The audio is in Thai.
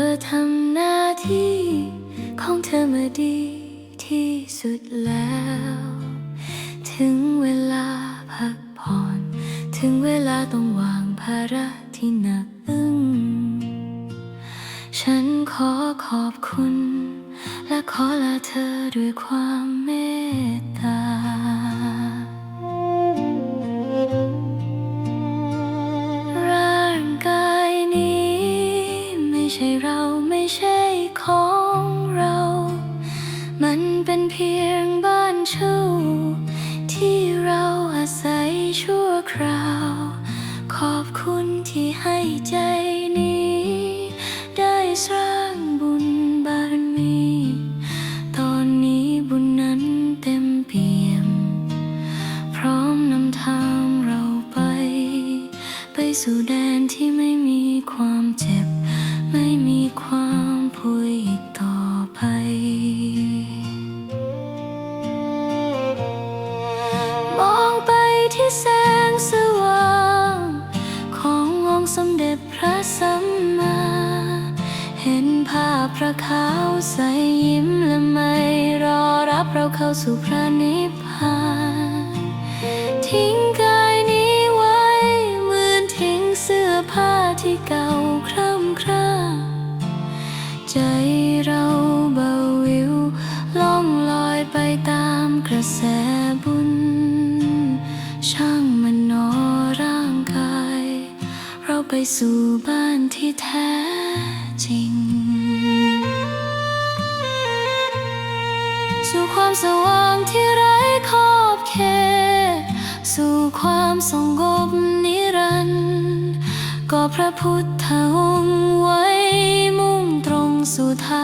อทำหน้าที่ของเธอมาดีที่สุดแล้ว ถึงเวลาพักผ่อน ถึงเวลาต้องวางภาระที่หนักอึ้ง ฉันขอขอบคุณ และขอลาเธอด้วยความเมตตา มันเป็นเพียงบ้านเช่าที่เราอาศัยชั่วคราว ขอบคุณที่ให้ใจนี้ ได้สร้างบุญบารมี ตอนนี้บุญนั้นเต็มเปี่ยม พร้อมนำทางเราไป ไปสู่แด พระขาวใสยิ้มและไม่รอรับเราเข้าสู่พระนิพพานทิ้งกายนี้ไว้เหมือนทิ้งเสื้อผ้าที่เก่าคร่ำคร่าใจเราเบาวิวล่องลอยไปตามกระแสบุญ ช่างมันหนอร่างกาย เราไปสู่บ้านที่แท้ ความสว่างที่ไร้ขอบเขตสู่ความสงบนิรันดร์ก็พระพุทธองค์ไว้มุ่งตรงสู่ทาง